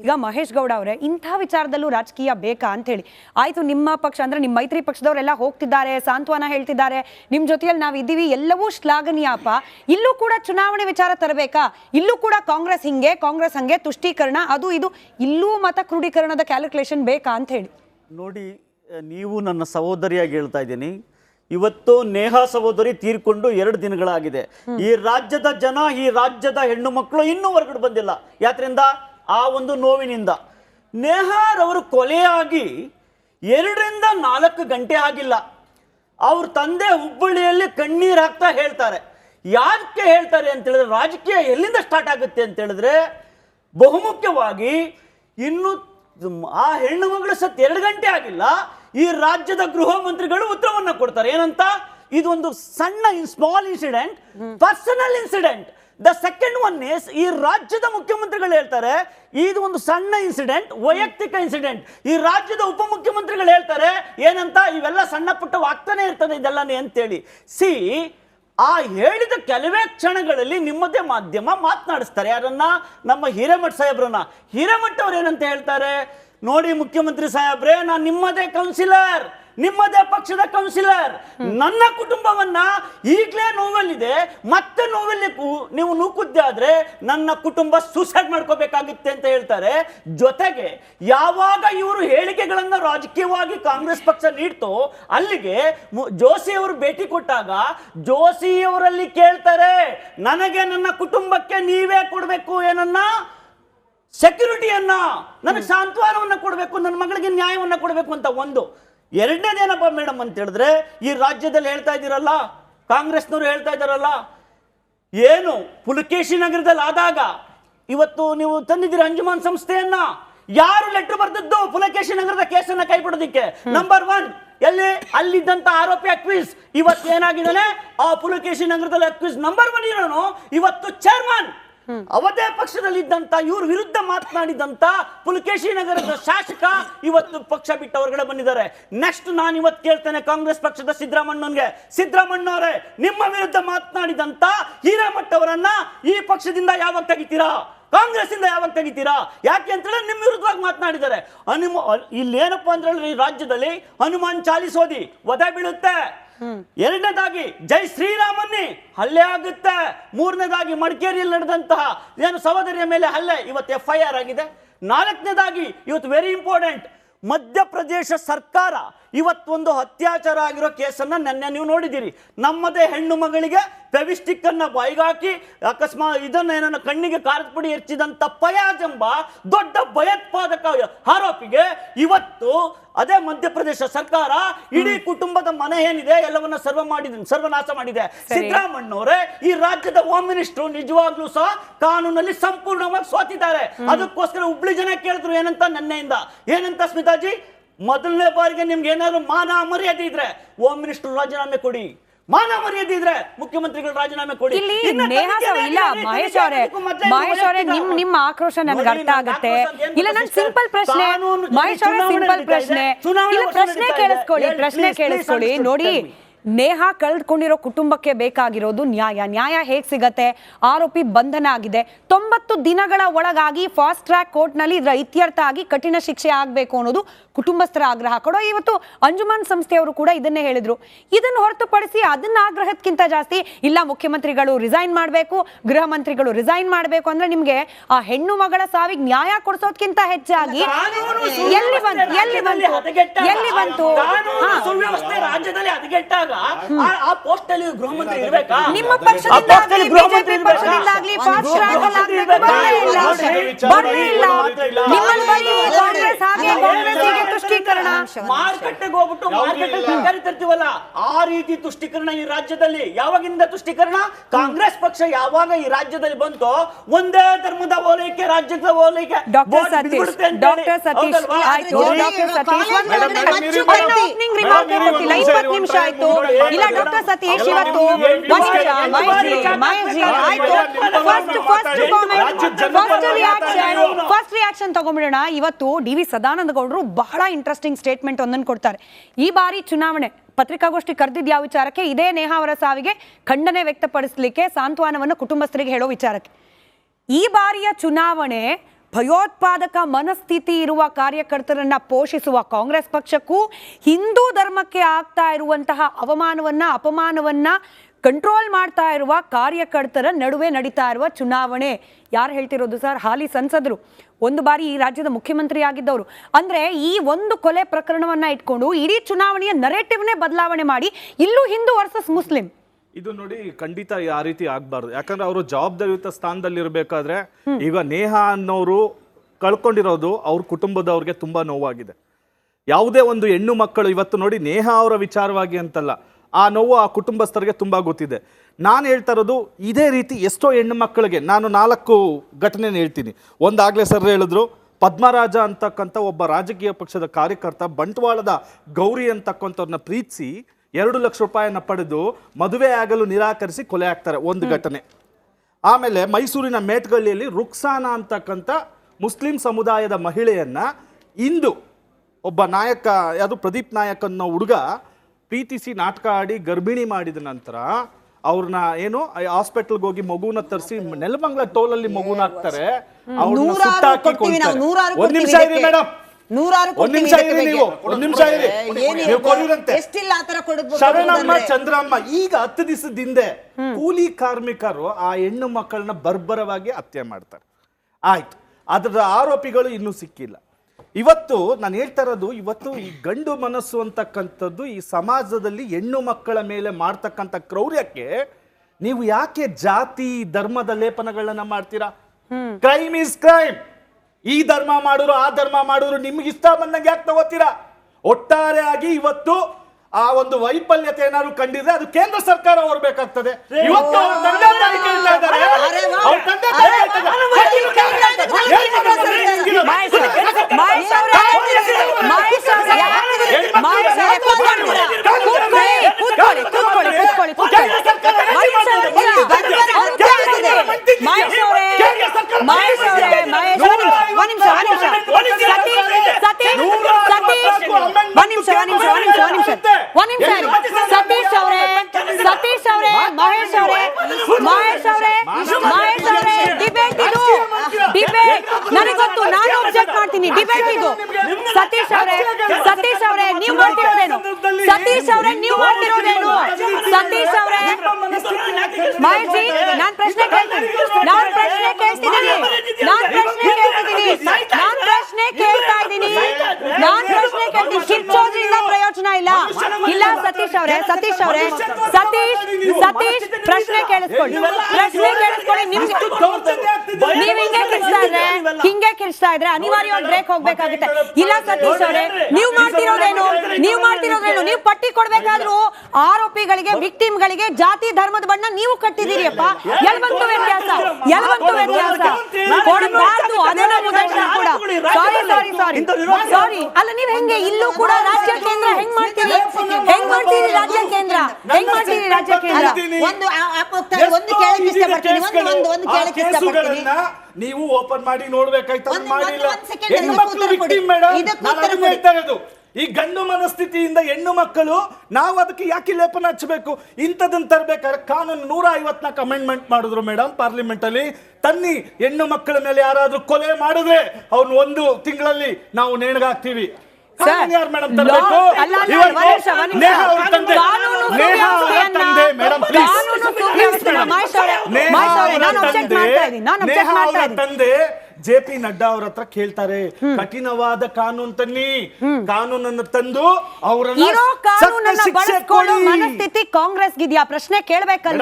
ಈಗ ಮಹೇಶ್ ಗೌಡ ಅವರೇ, ಇಂಥ ವಿಚಾರದಲ್ಲೂ ರಾಜಕೀಯ ಬೇಕಾ ಅಂತ ಹೇಳಿ ಆಯ್ತು, ನಿಮ್ಮ ಪಕ್ಷ ಅಂದ್ರೆ ನಿಮ್ಮ ಮೈತ್ರಿ ಪಕ್ಷದವರೆಲ್ಲ ಹೋಗ್ತಿದ್ದಾರೆ, ಸಾಂತ್ವನ ಹೇಳ್ತಿದ್ದಾರೆ, ನಿಮ್ ಜೊತೆಯಲ್ಲಿ ನಾವು ಇದ್ದೀವಿ, ಎಲ್ಲವೂ ಶ್ಲಾಘನೀಯಪ್ಪ ಇಲ್ಲೂ ಕೂಡ ಚುನಾವಣೆ ವಿಚಾರ ತರಬೇಕಾ? ಇಲ್ಲೂ ಕೂಡ ಕಾಂಗ್ರೆಸ್ ಹಿಂಗೆ, ಕಾಂಗ್ರೆಸ್ ಹಂಗೆ, ತುಷ್ಟೀಕರಣ, ಅದು ಇದು. ಇಲ್ಲೂ ಮತ ಕ್ರೋಢೀಕರಣದ ಕ್ಯಾಲ್ಕುಲೇಷನ್ ಬೇಕಾ ಅಂತ ಹೇಳಿ ನೋಡಿ, ನೀವು ನನ್ನ ಸಹೋದರಿಯಾಗಿ ಹೇಳ್ತಾ ಇದ್ದೀನಿ. ಇವತ್ತು ನೇಹಾ ಸಹೋದರಿ ತೀರ್ಕೊಂಡು ಎರಡು ದಿನಗಳಾಗಿದೆ. ಈ ರಾಜ್ಯದ ಜನ, ಈ ರಾಜ್ಯದ ಹೆಣ್ಣು ಮಕ್ಕಳು ಇನ್ನೂ ಹೊರಗಡೆ ಬಂದಿಲ್ಲ. ಯಾತ್ರಿಂದ? ಆ ಒಂದು ನೋವಿನಿಂದ. ನೇಹಾರವರು ಕೊಲೆಯಾಗಿ ಎರಡರಿಂದ ನಾಲ್ಕು ಗಂಟೆ ಆಗಿಲ್ಲ. ಅವ್ರ ತಂದೆ ಹುಬ್ಬಳ್ಳಿಯಲ್ಲಿ ಕಣ್ಣೀರು ಹಾಕ್ತಾ ಹೇಳ್ತಾರೆ. ಯಾಕೆ ಹೇಳ್ತಾರೆ ಅಂತ ಹೇಳಿದ್ರೆ ರಾಜಕೀಯ ಎಲ್ಲಿಂದ ಸ್ಟಾರ್ಟ್ ಆಗುತ್ತೆ ಅಂತ ಹೇಳಿದ್ರೆ ಬಹುಮುಖ್ಯವಾಗಿ ಇನ್ನು ಆ ಹೆಣ್ಣು ಮಗಳು ಸತ್ ಎರಡು ಗಂಟೆ ಆಗಿಲ್ಲ. ಈ ರಾಜ್ಯದ ಗೃಹ ಮಂತ್ರಿಗಳು ಉತ್ತರವನ್ನು ಕೊಡ್ತಾರೆ. ಏನಂತ? ಇದೊಂದು ಸಣ್ಣ small incident personal incident the second one is ಈ ರಾಜ್ಯದ ಮುಖ್ಯಮಂತ್ರಿಗಳು ಹೇಳ್ತಾರೆ, ಇದು ಒಂದು ಸಣ್ಣ ಇನ್ಸಿಡೆಂಟ್ ವೈಯಕ್ತಿಕ ಇನ್ಸಿಡೆಂಟ್ ಈ ರಾಜ್ಯದ ಉಪಮುಖ್ಯಮಂತ್ರಿಗಳು ಹೇಳ್ತಾರೆ, ಏನಂತ, ಇವೆಲ್ಲ ಸಣ್ಣ ಪುಟ್ಟವಾಗ್ತಾನೆ ಇರ್ತದೆ ಇದೆಲ್ಲನೇ ಅಂತೇಳಿ. ಸಿ ಆ ಹೇಳಿದ ಕೆಲವೇ ಕ್ಷಣಗಳಲ್ಲಿ ನಿಮ್ಮದೇ ಮಾಧ್ಯಮ ಮಾತನಾಡಿಸ್ತಾರೆ. ಯಾರನ್ನ? ನಮ್ಮ ಹಿರೇಮಠ್ ಸಾಹೇಬ್ರನ್ನ. ಹಿರೇಮಠ್ ಅವ್ರು ಏನಂತ ಹೇಳ್ತಾರೆ? ನೋಡಿ ಮುಖ್ಯಮಂತ್ರಿ ಸಾಹೇಬ್ರೆ, ನಾನು ನಿಮ್ಮದೇ ಕೌನ್ಸಿಲರ್ ನಿಮ್ಮದೇ ಪಕ್ಷದ ಕೌನ್ಸಿಲರ್ ನನ್ನ ಕುಟುಂಬವನ್ನ ಈಗಲೇ ನೋವಲ್ಲಿದೆ ಮತ್ತೆ ನೋವಲ್ಲಿ ನೀವು ನೂಕುದ್ದೆ ಆದ್ರೆ ನನ್ನ ಕುಟುಂಬ ಸೂಸೈಡ್ ಮಾಡ್ಕೋಬೇಕಾಗುತ್ತೆ ಅಂತ ಹೇಳ್ತಾರೆ. ಜೊತೆಗೆ ಯಾವಾಗ ಇವರು ಹೇಳಿಕೆಗಳನ್ನ ರಾಜಕೀಯವಾಗಿ ಕಾಂಗ್ರೆಸ್ ಪಕ್ಷ ನೀಡ್ತೋ ಅಲ್ಲಿಗೆ ಜೋಶಿ ಅವರು ಭೇಟಿ ಕೊಟ್ಟಾಗ ಜೋಶಿಯವರಲ್ಲಿ ಕೇಳ್ತಾರೆ ನನಗೆ ನನ್ನ ಕುಟುಂಬಕ್ಕೆ ನೀವೇ ಕೊಡಬೇಕು ಏನನ್ನ? ಸೆಕ್ಯೂರಿಟಿಯನ್ನ ನನಗೆ ಸಾಂತ್ವನವನ್ನ ಕೊಡಬೇಕು ನನ್ನ ಮಗಳಿಗೆ ನ್ಯಾಯವನ್ನ ಕೊಡಬೇಕು ಅಂತ ಒಂದು. ಎರಡನೇದೇನಪ್ಪ ಮೇಡಮ್ ಅಂತ ಹೇಳಿದ್ರೆ ಈ ರಾಜ್ಯದಲ್ಲಿ ಹೇಳ್ತಾ ಇದ್ದೀರಲ್ಲ ಕಾಂಗ್ರೆಸ್ನವರು ಹೇಳ್ತಾ ಇದ್ದಾರಲ್ಲ ಏನು ಪುಲಕೇಶಿ ನಗರದಲ್ಲಿ ಆದಾಗ ಇವತ್ತು ನೀವು ತಂದಿದ್ದೀರಿ ಅಂಜುಮಾನ್ ಸಂಸ್ಥೆಯನ್ನ. ಯಾರು ಲೆಟರ್ ಬರೆದದ್ದು ಪುಲಕೇಶಿ ನಗರದ ಕೇಸನ್ನ ಕೈಬಿಡೋದಿಕ್ಕೆ? ನಂಬರ್ ಒನ್ ಎಲ್ಲಿ? ಅಲ್ಲಿದ್ದಂತ ಆರೋಪಿ ಅಕ್ವಿಸ್ ಇವತ್ತು ಏನಾಗಿದ್ದಾನೆ ಆ ಪುಲಕೇಶಿ ನಗರದಲ್ಲಿ ಅಕ್ವಿಸ್ ನಂಬರ್ ಒನ್ ಇರೋನು. ಇವತ್ತು ಚೇರ್ಮನ್ ಅವದೇ ಪಕ್ಷದಲ್ಲಿದ್ದಂತ, ಇವ್ರ ವಿರುದ್ಧ ಮಾತನಾಡಿದಂತ ಪುಲಕೇಶಿ ನಗರದ ಶಾಸಕ ಇವತ್ತು ಪಕ್ಷ ಬಿಟ್ಟು ಹೊರಗಡೆ ಬಂದಿದ್ದಾರೆ. ನೆಕ್ಸ್ಟ್ ನಾನು ಇವತ್ತು ಕೇಳ್ತೇನೆ ಕಾಂಗ್ರೆಸ್ ಪಕ್ಷದ ಸಿದ್ದರಾಮಣ್ಣನ್ಗೆ ಸಿದ್ದರಾಮಣ್ಣವರೇ ನಿಮ್ಮ ವಿರುದ್ಧ ಮಾತನಾಡಿದಂತ ಹಿರೇಮಠ್ ಈ ಪಕ್ಷದಿಂದ ಯಾವಾಗ ತೆಗಿತೀರಾ? ಕಾಂಗ್ರೆಸ್ ಇಂದ ಯಾವಾಗ ತೆಗಿತೀರಾ? ಯಾಕೆ ಅಂತ ಹೇಳಿ ನಿಮ್ಮ ವಿರುದ್ಧವಾಗಿ ಮಾತನಾಡಿದ್ದಾರೆ. ಹನುಮ ಇಲ್ಲೇನಪ್ಪ ಅಂತ ಈ ರಾಜ್ಯದಲ್ಲಿ ಹನುಮಾನ್ ಚಾಲಿಸೋದಿ ವಧೆ ಬೀಳುತ್ತೆ. ಎರಡನೇದಾಗಿ ಜೈ ಶ್ರೀರಾಮನ್ನಿ ಹಲ್ಲೆ ಆಗುತ್ತೆ. ಮೂರನೇದಾಗಿ ಮಡಿಕೇರಿಯಲ್ಲಿ ನಡೆದಂತಹ ಏನು ಸಹೋದರಿಯ ಮೇಲೆ ಹಲ್ಲೆ ಇವತ್ತು ಎಫ್ ಐ ಆರ್ ಆಗಿದೆ. ನಾಲ್ಕನೇದಾಗಿ ಇವತ್ತು ವೆರಿ ಇಂಪಾರ್ಟೆಂಟ್ ಮಧ್ಯಪ್ರದೇಶ ಸರ್ಕಾರ ಇವತ್ತೊಂದು ಅತ್ಯಾಚಾರ ಆಗಿರೋ ಕೇಸನ್ನ ನೆನ್ನೆ ನೀವು ನೋಡಿದ್ದೀರಿ. ನಮ್ಮದೇ ಹೆಣ್ಣು ಮಗಳಿಗೆ ಫೆವಿಸ್ಟಿಕ್ ಅನ್ನ ಬಾಯಿಗಾಕಿ ಅಕಸ್ಮಾತ್ ಇದನ್ನ ಏನನ್ನ ಕಣ್ಣಿಗೆ ಖಾರದ ಪುಡಿ ಹೆಚ್ಚಿದಂತ ಪಯಾಜ್ ಎಂಬ ದೊಡ್ಡ ಭಯೋತ್ಪಾದಕ ಆರೋಪಿಗೆ ಇವತ್ತು ಅದೇ ಮಧ್ಯಪ್ರದೇಶ ಸರ್ಕಾರ ಇಡೀ ಕುಟುಂಬದ ಮನೆ ಏನಿದೆ ಎಲ್ಲವನ್ನ ಸರ್ವ ಮಾಡಿದ ಸರ್ವನಾಶ ಮಾಡಿದೆ. ಸಿದ್ದರಾಮಣ್ಣವರೇ ಈ ರಾಜ್ಯದ ಹೋಮ್ ಮಿನಿಸ್ಟರ್ ನಿಜವಾಗ್ಲೂ ಸಹ ಕಾನೂನಲ್ಲಿ ಸಂಪೂರ್ಣವಾಗಿ ಸೋತಿದ್ದಾರೆ. ಅದಕ್ಕೋಸ್ಕರ ಹುಬ್ಳಿ ಜನ ಕೇಳಿದ್ರು ಏನಂತ ನೆನ್ನೆಯಿಂದ. ಏನಂತ ಸ್ಮಿತಾಜಿ? ಮೊದಲನೇ ಬಾರಿಗೆ ನಿಮ್ಗೆ ಏನಾದ್ರು ಮಾನ ಮರ್ಯಾದೆ ಇದ್ರೆ ಹೋಮ್ ಮಿನಿಸ್ಟರ್ ರಾಜೀನಾಮೆ ಕೊಡಿ. ಮಾನ ಮರ್ಯಾದೆ ಇದ್ರೆ ಮುಖ್ಯಮಂತ್ರಿಗಳು ರಾಜೀನಾಮೆ ಕೊಡಿ. ಇಲ್ಲಿ ನೇಹಾ ಮಹೇಶ್ ಅವರೇ ಮಹೇಶ್ ಅವರೇ ನಿಮ್ ನಿಮ್ಮ ಆಕ್ರೋಶ ನನ್ಗೆ ಅರ್ಥ ಆಗುತ್ತೆ. ಇಲ್ಲ ನನ್ ಸಿಂಪಲ್ ಪ್ರಶ್ನೆ. ಮಹೇಶ್ ಅವರೇ ಸಿಂಪಲ್ ಪ್ರಶ್ನೆ. ಇಲ್ಲ ಪ್ರಶ್ನೆ ಕೇಳಿಸ್ಕೊಳ್ಳಿ ಪ್ರಶ್ನೆ ಕೇಳಿಸ್ಕೊಳ್ಳಿ. ನೋಡಿ. ನೇಹಾ ಕಳೆದುಕೊಂಡಿರೋ ಕುಟುಂಬಕ್ಕೆ ಬೇಕಾಗಿರೋದು ನ್ಯಾಯ. ನ್ಯಾಯ ಹೇಗೆ ಸಿಗತ್ತೆ? ಆರೋಪಿ ಬಂಧನ ಆಗಿದೆ. ತೊಂಬತ್ತು ದಿನಗಳ ಒಳಗಾಗಿ ಫಾಸ್ಟ್ ಟ್ರ್ಯಾಕ್ ಕೋರ್ಟ್ನಲ್ಲಿ ಇದರ ಇತ್ಯರ್ಥ ಆಗಿ ಕಠಿಣ ಶಿಕ್ಷೆ ಆಗಬೇಕು ಅನ್ನೋದು ಕುಟುಂಬಸ್ಥರ ಆಗ್ರಹ. ಕೊಡೋ ಇವತ್ತು ಅಂಜುಮಾನ್ ಸಂಸ್ಥೆಯವರು ಕೂಡ ಇದನ್ನೇ ಹೇಳಿದ್ರು. ಇದನ್ನು ಹೊರತುಪಡಿಸಿ ಅದನ್ನ ಆಗ್ರಹಕ್ಕಿಂತ ಜಾಸ್ತಿ ಇಲ್ಲ ಮುಖ್ಯಮಂತ್ರಿಗಳು ರಿಸೈನ್ ಮಾಡಬೇಕು ಗೃಹ ಮಂತ್ರಿಗಳು ರಿಸೈನ್ ಮಾಡಬೇಕು ಅಂದ್ರೆ ನಿಮ್ಗೆ ಆ ಹೆಣ್ಣು ಮಗಳ ಸಾವಿಗೆ ನ್ಯಾಯ ಕೊಡಿಸೋದ್ಕಿಂತ ಹೆಚ್ಚಾಗಿ ಎಲ್ಲಿ ಬಂತು? ಎಲ್ಲಿ ಬಂತು? ಎಲ್ಲಿ ಬಂತು? ಕಾನೂನು ಹಾ. ಸುವ್ಯವಸ್ಥೆ ರಾಜ್ಯದಲ್ಲಿ ಹದಗೆಟ್ಟಾಗ ಆ- ಪೋಸ್ಟ್ ಅಲ್ಲಿ ಗೃಹ ಮಂತ್ರಿ ಇರ್ಬೇಕಾ ನಿಮ್ಮ ಪಕ್ಷದಿಂದ ಗೃಹ ಮಂತ್ರಿ ಬಿಜೆಪಿ ಪಕ್ಷದಿಂದಾಗ್ಲಿ ಫಾಸ್ಟ್ ಟ್ರ್ಯಾಕ್ ಅಲ್ಲಿ ಆಗ್ಬೇಕು ಬರಲೇ ಇಲ್ಲ ಬರಲೇ ಇಲ್ಲ ನಿಮ್ಮಲ್ಲಿ ಬರೀ ಕಾಂಗ್ರೆಸ್ ಹಾಗೆ ಕಾಂಗ್ರೆಸ್ಸಿಗೆ ತುಷ್ಟೀಕರಣ ಮಾರುಕಟ್ಟೆಗೆ ಹೋಗ್ಬಿಟ್ಟು ಮಾರ್ಕೆಟ್ ತರಕಾರಿ ತರ್ತೀವಲ್ಲ ಆ ರೀತಿ ತುಷ್ಟೀಕರಣ ಈ ರಾಜ್ಯದಲ್ಲಿ ಯಾವಾಗಿಂದ ತುಷ್ಟೀಕರಣ? ಕಾಂಗ್ರೆಸ್ ಪಕ್ಷ ಯಾವಾಗ ಈ ರಾಜ್ಯದಲ್ಲಿ ಬಂತು ಒಂದೇ ಧರ್ಮದ ಓಲೈಕೆ ರಾಜ್ಯದ ಓಲೈಕೆ. ನಿಮಿಷ. ಆಯ್ತು. ಇಲ್ಲ ಡಾಕ್ಟರ್ ಸತೀಶ್ ಇವತ್ತು ಫಸ್ಟ್ ರಿಯಾಕ್ಷನ್. ಫಸ್ಟ್ ರಿಯಾಕ್ಷನ್ ತಗೊಂಡ್ಬಿಡೋಣ. ಇವತ್ತು ಡಿ ವಿ ಸದಾನಂದ ಗೌಡರು ಬಹಳ ಇಂಟ್ರೆಸ್ಟಿಂಗ್ ಸ್ಟೇಟ್ಮೆಂಟ್ ಒಂದನ್ನು ಕೊಡ್ತಾರೆ. ಈ ಬಾರಿ ಚುನಾವಣೆ, ಪತ್ರಿಕಾಗೋಷ್ಠಿ ಕರೆದಿದ್ದ ಯಾವ ವಿಚಾರಕ್ಕೆ, ಇದೇ ನೇಹಾ ಅವರ ಸಾವಿಗೆ ಖಂಡನೆ ವ್ಯಕ್ತಪಡಿಸಲಿಕ್ಕೆ ಸಾಂತ್ವನವನ್ನು ಕುಟುಂಬಸ್ಥರಿಗೆ ಹೇಳೋ ವಿಚಾರಕ್ಕೆ. ಈ ಬಾರಿಯ ಚುನಾವಣೆ ಭಯೋತ್ಪಾದಕ ಮನಸ್ಥಿತಿ ಇರುವ ಕಾರ್ಯಕರ್ತರನ್ನ ಪೋಷಿಸುವ ಕಾಂಗ್ರೆಸ್ ಪಕ್ಷಕ್ಕೂ ಹಿಂದೂ ಧರ್ಮಕ್ಕೆ ಆಗ್ತಾ ಇರುವಂತಹ ಅವಮಾನವನ್ನ, ಅಪಮಾನವನ್ನ ಕಂಟ್ರೋಲ್ ಮಾಡ್ತಾ ಇರುವ ಕಾರ್ಯಕರ್ತರ ನಡುವೆ ನಡೀತಾ ಇರುವ ಚುನಾವಣೆ. ಯಾರು ಹೇಳ್ತಿರೋದು ಸರ್? ಹಾಲಿ ಸಂಸದರು. ಒಂದು ಬಾರಿ ಈ ರಾಜ್ಯದ ಮುಖ್ಯಮಂತ್ರಿ ಆಗಿದ್ದವರು. ಅಂದ್ರೆ ಈ ಒಂದು ಕೊಲೆ ಪ್ರಕರಣವನ್ನ ಇಟ್ಕೊಂಡು ಇಡೀ ಚುನಾವಣೆಯ ನರೇಟಿವ್ನೇ ಬದಲಾವಣೆ ಮಾಡಿ ಇಲ್ಲೂ ಹಿಂದೂ ವರ್ಸಸ್ ಮುಸ್ಲಿಂ. ಇದು ನೋಡಿ ಖಂಡಿತ ಆ ರೀತಿ ಆಗ್ಬಾರ್ದು. ಯಾಕಂದ್ರೆ ಅವರು ಜವಾಬ್ದಾರಿಯುತ ಸ್ಥಾನದಲ್ಲಿ ಇರಬೇಕಾದ್ರೆ ಈಗ ನೇಹ ಅನ್ನೋರು ಕಳ್ಕೊಂಡಿರೋದು ಅವ್ರ ಕುಟುಂಬದವ್ರಿಗೆ ತುಂಬಾ ನೋವಾಗಿದೆ. ಯಾವುದೇ ಒಂದು ಹೆಣ್ಣು ಮಕ್ಕಳು ಇವತ್ತು ನೋಡಿ ನೇಹ ಅವರ ವಿಚಾರವಾಗಿ ಅಂತಲ್ಲ. ಆ ನೋವು ಆ ಕುಟುಂಬಸ್ಥರಿಗೆ ತುಂಬ ಗೊತ್ತಿದೆ. ನಾನು ಹೇಳ್ತಾ ಇರೋದು ಇದೇ ರೀತಿ ಎಷ್ಟೋ ಹೆಣ್ಣು ಮಕ್ಕಳಿಗೆ ನಾನು ನಾಲ್ಕು ಘಟನೆನ ಹೇಳ್ತೀನಿ. ಒಂದಾಗಲೇ ಸರ್ ಹೇಳಿದ್ರು ಪದ್ಮರಾಜ ಅಂತಕ್ಕಂಥ ಒಬ್ಬ ರಾಜಕೀಯ ಪಕ್ಷದ ಕಾರ್ಯಕರ್ತ ಬಂಟ್ವಾಳದ ಗೌರಿ ಅಂತಕ್ಕಂಥವ್ರನ್ನ ಪ್ರೀತಿಸಿ ಎರಡು ಲಕ್ಷ ರೂಪಾಯಿಯನ್ನು ಪಡೆದು ಮದುವೆ ಆಗಲು ನಿರಾಕರಿಸಿ ಕೊಲೆ ಆಗ್ತಾರೆ ಒಂದು ಘಟನೆ. ಆಮೇಲೆ ಮೈಸೂರಿನ ಮೇಟ್ಗಳ್ಳಿಯಲ್ಲಿ ರುಕ್ಸಾನ ಅಂತಕ್ಕಂಥ ಮುಸ್ಲಿಂ ಸಮುದಾಯದ ಮಹಿಳೆಯನ್ನು ಇಂದು ಒಬ್ಬ ನಾಯಕ ಯಾವುದು ಪ್ರದೀಪ್ ನಾಯಕ್ ಅನ್ನೋ ಹುಡುಗ ಪ್ರೀತಿಸಿ ನಾಟಕ ಆಡಿ ಗರ್ಭಿಣಿ ಮಾಡಿದ ನಂತರ ಅವ್ರನ್ನ ಏನು ಹಾಸ್ಪಿಟಲ್ಗೆ ಹೋಗಿ ಮಗುನ ತರಿಸಿ ನೆಲಮಂಗ್ಲ ಟೋಲಲ್ಲಿ ಮಗುನ ಹಾಕ್ತಾರೆ. ಅವ್ರನ್ನ ಒಂದ್ ನಿಮಿಷ ಇರಿ. ಮೇಡಮ್ ನೂರಾರು ಒಂದ್ ನಿಮಿಷ ಕೊಡ್ತೀವಿ ಇರಿ ನೀವು. ಒಂದ್ ನಿಮಿಷ ಇರಿ. ಏನ್ ನೀವು ಕೊಡಿರಂತೆ. ಎಷ್ಟಿಲ್ಲ ಆ ತರ ಕೊಡ್ಬೇಕು ಶರಣಮ್ಮ ಚಂದ್ರಮ್ಮ ಈಗ ಹತ್ತು ದಿವಸದ ಹಿಂದೆ ಕೂಲಿ ಕಾರ್ಮಿಕರು ಆ ಹೆಣ್ಣು ಮಕ್ಕಳನ್ನ ಬರ್ಬರವಾಗಿ ಹತ್ಯೆ ಮಾಡ್ತಾರೆ. ಆಯ್ತು. ಅದರ ಆರೋಪಿಗಳು ಇನ್ನೂ ಸಿಕ್ಕಿಲ್ಲ. ಇವತ್ತು ನಾನು ಹೇಳ್ತಾ ಇರೋದು ಇವತ್ತು ಈ ಗಂಡು ಮನಸ್ಸು ಅಂತಕ್ಕಂಥದ್ದು ಈ ಸಮಾಜದಲ್ಲಿ ಹೆಣ್ಣು ಮಕ್ಕಳ ಮೇಲೆ ಮಾಡ್ತಕ್ಕಂಥ ಕ್ರೌರ್ಯಕ್ಕೆ ನೀವು ಯಾಕೆ ಜಾತಿ ಧರ್ಮದ ಲೇಪನಗಳನ್ನ ಮಾಡ್ತೀರಾ? ಕ್ರೈಮ್ ಇಸ್ ಕ್ರೈಮ್ ಈ ಧರ್ಮ ಮಾಡೋರು ಆ ಧರ್ಮ ಮಾಡೋರು ನಿಮ್ಗೆ ಇಷ್ಟ ಬಂದಂಗೆ ಯಾಕೆ ತಗೋತೀರಾ? ಒಟ್ಟಾರೆಯಾಗಿ ಇವತ್ತು ಆ ಒಂದು ವೈಫಲ್ಯತೆ ಏನಾದ್ರು ಕಂಡಿದ್ರೆ ಅದು ಕೇಂದ್ರ ಸರ್ಕಾರ ಹೊರಬೇಕಾಗ್ತದೆ ಇವತ್ತು ಅವ್ರ ತಂದೆ ತಾಯಿ ಕೇಳ್ತಾ ಇದ್ದಾರೆ ಅರೆ ವಾ. ಅವ್ರ ತಂದೆ ತಾಯಿ ಕೇಳ್ತಾ ಇದ್ದಾರೆ. ಏನ್ ಮಾಡ್ತಾರೆ? ಹಿಂಗಿಲ್ಲ. ಮಹೇಶ್ ಅವ್ರೆ, ಮಹೇಶ್ ಅವ್ರೆ, ಮಹೇಶ್ ಅವ್ರೆ, ಮಹೇಶ್ ಅವ್ರೆ, ಕೂತ್ಕೊಳ್ಳಿ, ಕೂತ್ಕೊಳ್ಳಿ, ಕೂತ್ಕೊಳ್ಳಿ, ಕೂತ್ಕೊಳ್ಳಿ, ಕೂತ್ಕೊಳ್ಳಿ. ಮಹೇಶ್ ಅವ್ರೆ, ಅವ್ರು ಉತ್ತರ ಕೊಡಿ. ಮಹೇಶ್ ಅವ್ರೆ, ಮಹೇಶ್ ಅವ್ರೆ, ಮಹೇಶ್ ಒಂದ್ ನಿಮಿಷ, ಒಂದ್ ನಿಮಿಷ, ಒಂದ್ ನಿಮಿಷ. ಸತೀಶ್, ಸತೀಶ್, ಸತೀಶ್, ಒಂದ್ ನಿಮಿಷ, ಒಂದ್ ನಿಮಿಷ, ಒಂದ್ ನಿಮಿಷ, ಒಂದ್ ನಿಮಿಷ. ಒಂದ್ ನಿಮಿಷ ಇರಿ. ಸತೀಶ್ ಅವರೇ ಸತೀಶ್ ಅವರೇ ಮಹೇಶ್ ಅವರೇ ಮಹೇಶ್ ಅವರೇ ಮಹೇಶ್ ಅವರೇ ಡಿಬೇಟ್ ಇದು ಡಿಬೇಟ್ ನನಗೆ ಗೊತ್ತು ನಾನು ಅಬ್ಜೆಕ್ಟ್ ಮಾಡ್ತೀನಿ. ಡಿಬೇಟ್ ಇದು. ಸತೀಶ್ ಅವರೇ ಸತೀಶ್ ಅವರೇ ನೀವು ಮಾಡ್ತಿರೋದೇನು? ಸತೀಶ್ ಅವರೇ ನೀವು ಮಾಡ್ತಿರೋದೇನು? ಸತೀಶ್ ಅವರೇ ಮಹೇಶ್ ಜಿ ನಾನ್ ಪ್ರಶ್ನೆ ಕೇಳ್ತೀನಿ. ನಾನು ಪ್ರಶ್ನೆ ಕೇಳ್ತಿದ್ದೀನಿ. ನಾನು ಪ್ರಶ್ನೆ ಕೇಳ್ತಿದ್ದೀನಿ. ನಾನು ಪ್ರಶ್ನೆ ಕೇಳ್ತಾ ಇದ್ದೀನಿ. ನಾನು ಪ್ರಶ್ನೆ ಕೇಳ್ತೀನಿ. ಕಿರ್ಚೋದ್ರಿಂದ ಪ್ರಯೋಜನ ಇಲ್ಲ. ಇಲ್ಲ ಸತೀಶ್ ಅವರೇ ಸತೀಶ್ ಅವರೇ. ಸತೀಶ್ ಸತೀಶ್ ಪ್ರಶ್ನೆ ಕೇಳಿಸ್ಕೊಳ್ಳಿ. ಪ್ರಶ್ನೆ ಕೇಳಿಸ್ಕೊಳ್ಳಿ. ನಿಮ್ಗೆ ನೀವ್ ಹಿಂಗೆ ಕೆಲ್ಸ್ತಾ ಇದ್ರೆ ಹಿಂಗೆ ಕೆಲ್ಸ್ತಾ ಇದ್ರೆ ಅನಿವಾರ್ಯವಾಗಿ ಬ್ರೇಕ್ ಹೋಗ್ಬೇಕಾಗುತ್ತೆ. ಇಲ್ಲ ಸತೀಶ್ ಅವರೇ ನೀವು ಮಾಡ್ತಿರೋದೇನು? ನೀವ್ ಮಾಡ್ತಿರೋದೇನು? ನೀವು ಪಟ್ಟಿ ಕೊಡ್ಬೇಕಾದ್ರು ಆರೋಪಿಗಳಿಗೆ ವಿಕ್ಟಿಮ್ಗಳಿಗೆ ಜಾತಿ ಧರ್ಮದ ಬಣ್ಣ ನೀವು ಕಟ್ಟಿದಿರಿಯಪ್ಪ ಎಲ್ ಬಂತು ವ್ಯತ್ಯಾಸ? ಎಲ್ ಬಂತು ವ್ಯತ್ಯಾಸ? ಕೊಡಬಾರ್ದು ಅದೇನ ಮುದರ್ಶನ ಕೂಡ ಸಾರಿ ಸಾರಿ ಸಾರಿ ಸಾರಿ ಅಲ್ಲ ನೀವ್ ಹೆಂಗೆ? ಇಲ್ಲೂ ಕೂಡ ರಾಜ್ಯ ಕೇಂದ್ರ ಹೆಂಗ್ ಮಾಡ್ತೀರಿ? ಹೆಂಗ್ ಮಾಡ್ತೀರಿ ರಾಜ್ಯ ಕೇಂದ್ರ? ಹೆಂಗ್ ಮಾಡ್ತೀರಿ ರಾಜ್ಯ ಕೇಂದ್ರ? ಒಂದು ಒಂದು ಕೇಳಕ್ ಇಷ್ಟಪಡ್ತೀನಿ. ಒಂದು ಒಂದು ಒಂದು ಕೇಳಕ್ ಇಷ್ಟಪಡ್ತೀನಿ. ನೀವು ಓಪನ್ ಮಾಡಿ ನೋಡ್ಬೇಕಾಯ್ತು ಮಾಡಿಲ್ಲ. ಒಂದು second ಹೆಣ್ಣು ಇದಕ್ಕೆ ಮಕ್ಕಳು ಉತ್ತರ ಮೇಡಮ್ ನಾನು ಅದನ್ನ ಹೇಳ್ತಾ ಇರೋದು. ಈ ಗಂಡು ಮನಸ್ಥಿತಿಯಿಂದ ಹೆಣ್ಣು ಮಕ್ಕಳು ನಾವು ಅದಕ್ಕೆ ಯಾಕೆ ಲೇಪನ ಹಚ್ಚಬೇಕು? ಇಂಥದನ್ನ ತರಬೇಕಾದ್ರೆ ಕಾನೂನು ನೂರ ಐವತ್ನಾಲ್ಕು ಅಮೆಂಡ್ಮೆಂಟ್ ಮಾಡಿದ್ರು ಮೇಡಮ್ ಪಾರ್ಲಿಮೆಂಟ್ ಅಲ್ಲಿ ತನ್ನಿ ಹೆಣ್ಣು ಮಕ್ಕಳ ಮೇಲೆ ಯಾರಾದ್ರೂ ಕೊಲೆ ಮಾಡಿದ್ರೆ ಅವ್ನು ಒಂದು ತಿಂಗಳಲ್ಲಿ ನಾವು ನೇಣಗಾಕ್ತೀವಿ ಮೇಡಮ್ ನಾನು ಮಾಡ್ತಾ. ತಂದೆ ಜೆ ಪಿ ನಡ್ಡಾ ಅವ್ರ ಹತ್ರ ಕೇಳ್ತಾರೆ ಕಠಿಣವಾದ ಕಾನೂನು ತನ್ನಿ ಕಾನೂನನ್ನು ತಂದು ಅವರನ್ನ ಇರೋ ಕಾನೂನನ್ನ ಬಳಸ್ಕೊಳ್ಳೋ. ಮನಸ್ಥಿತಿ ಕಾಂಗ್ರೆಸ್ಗಿದ್ಯಾ ಪ್ರಶ್ನೆ ಕೇಳ್ಬೇಕಲ್ವಾ